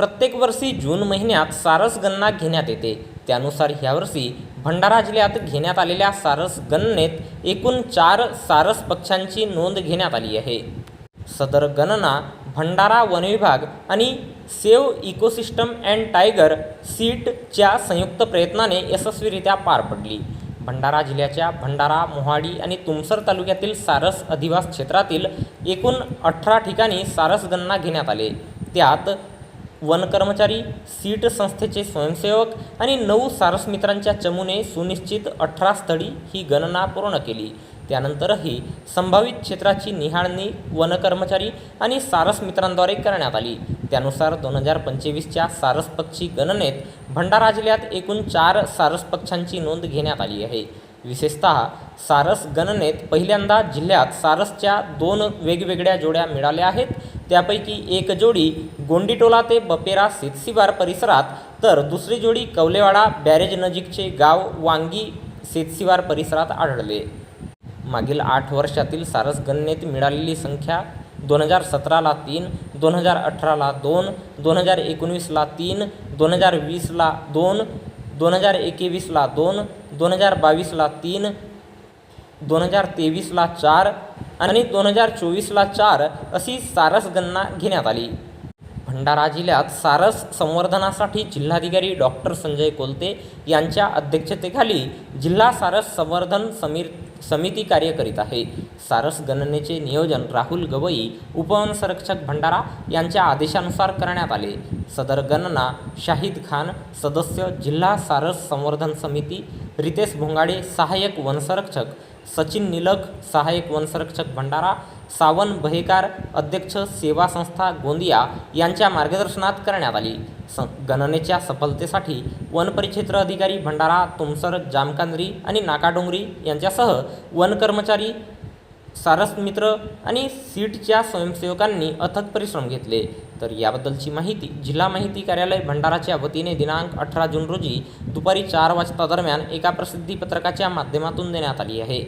प्रत्येक वर्षी जून महिन्यात सारस गणना घेण्यात येते. त्यानुसार ह्यावर्षी भंडारा जिल्ह्यात घेण्यात आलेल्या सारस गणनेत एकूण चार सारस पक्ष्यांची नोंद घेण्यात आली आहे. सदर गणना भंडारा वनविभाग आणि सेव्ह इकोसिस्टम अँड टायगर सीटच्या संयुक्त प्रयत्नाने यशस्वीरित्या पार पडली. भंडारा जिल्ह्याच्या भंडारा मोहाडी आणि तुमसर तालुक्यातील सारस अधिवास क्षेत्रातील एकूण अठरा ठिकाणी सारस गणना घेण्यात आले. त्यात वन कर्मचारी सीट संस्थेचे स्वयंसेवक आणि नऊ सारस मित्रांच्या चमूने सुनिश्चित अठरा स्थळी ही गणना पूर्ण केली. त्यानंतरही संभावित क्षेत्राची निहाळणी वन कर्मचारी आणि सारस मित्रांद्वारे करण्यात आली. त्यानुसार दोन हजार पंचवीसच्या सारस पक्षी गणनेत भंडारा जिल्ह्यात एकूण चार सारस पक्ष्यांची नोंद घेण्यात आली आहे. विशेषतः सारस गणनेत पहिल्यांदा जिल्ह्यात सारसच्या दोन वेगवेगळ्या जोड्या मिळाल्या आहेत. त्यापैकी एक जोडी गोंडीटोला ते बपेरा सेतशिवार परिसरात तर दुसरी जोडी कवलेवाडा बॅरेज नजीकचे गाव वांगी सेतशिवार परिसरात आढळले. मागील आठ वर्षातील सारस गणनेत मिळालेली संख्या दोन हजार सतराला तीन दोन हजार अठराला दोन दोन हजार एकोणवीसला तीन दोन हजार वीसला दोन दोन हजार एकवीसला दोन दोन हजार बावीसला तीन दोन हजार तेवीसला चार आणि दोन हजार चोवीसला चार अशी सारस गणना घेण्यात आली. भंडारा जिल्ह्यात सारस संवर्धनासाठी जिल्हाधिकारी डॉक्टर संजय कोलते यांच्या अध्यक्षतेखाली जिल्हा सारस संवर्धन समीर समिती कार्य करीत आहे. सारस गणनेचे नियोजन राहुल गवई उपवन संरक्षक भंडारा यांच्या आदेशानुसार करण्यात आले. सदर गणना शाहिद खान सदस्य जिल्हा सारस संवर्धन समिती रितेश भोंगाडे सहाय्यक वनसंरक्षक सचिन निलख सहाय्यक वनसंरक्षक भंडारा सावन बहेकार अध्यक्ष सेवा संस्था गोंदिया यांच्या मार्गदर्शनात करण्यात आली. स गणनेच्या सफलतेसाठी वनपरिक्षेत्र अधिकारी भंडारा तुमसर जामकांद्री आणि नाकाडोंगरी यांच्यासह वन कर्मचारी सारस मित्र आणि सीटच्या स्वयंसेवकांनी अथक परिश्रम घेतले. तर याबद्दलची माहिती जिल्हा माहिती कार्यालय भंडाराच्या वतीने दिनांक अठरा जून रोजी दुपारी चार वाजता दरम्यान एका प्रसिद्धी पत्रकाच्या माध्यमातून देण्यात आली आहे.